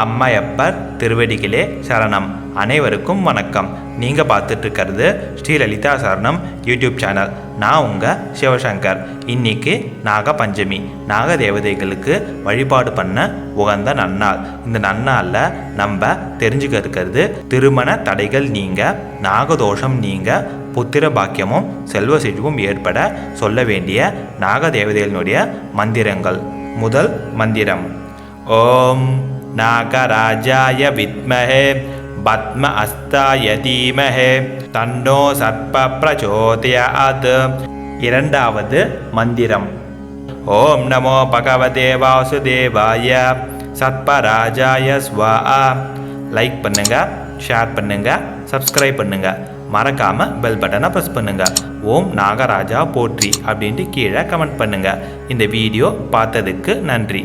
அம்மையப்பர் திருவடிகளே சரணம். அனைவருக்கும் வணக்கம். நீங்கள் பார்த்துட்டு இருக்கிறது ஸ்ரீலலிதா சரணம் யூடியூப் சேனல். நான் உங்கள் சிவசங்கர். இன்னைக்கு நாக பஞ்சமி நாக தேவதைகளுக்கு வழிபாடு பண்ண உகந்த நன்னாள். இந்த நன்னாளில் நம்ம தெரிஞ்சுக்க இருக்கிறது திருமண தடைகள் நீங்க நாகதோஷம் நீங்க புத்திர பாக்கியமும் செல்வ செழிவும் ஏற்பட சொல்ல வேண்டிய நாக தேவதைகளினுடைய மந்திரங்கள். முதல் மந்திரம். ஓம் நாகராஜாய வித்மஹே பத்ம அஸ்தாய தீமஹே தன்னோ சர்ப்ப பிரச்சோதயாத் இரண்டாவது மந்திரம். ஓம் நமோ பகவதே வாசுதேவாய। சத்பராஜாய ஸ்வா। லைக் பண்ணுங்க ஷேர் பண்ணுங்க சப்ஸ்கிரைப் பண்ணுங்க. மறக்காம பெல் பட்டனை ப்ரெஸ் பண்ணுங்க. ஓம் நாகராஜா போற்றி அப்படின்ட்டு கீழே கமெண்ட் பண்ணுங்க. இந்த வீடியோ பார்த்ததுக்கு நன்றி.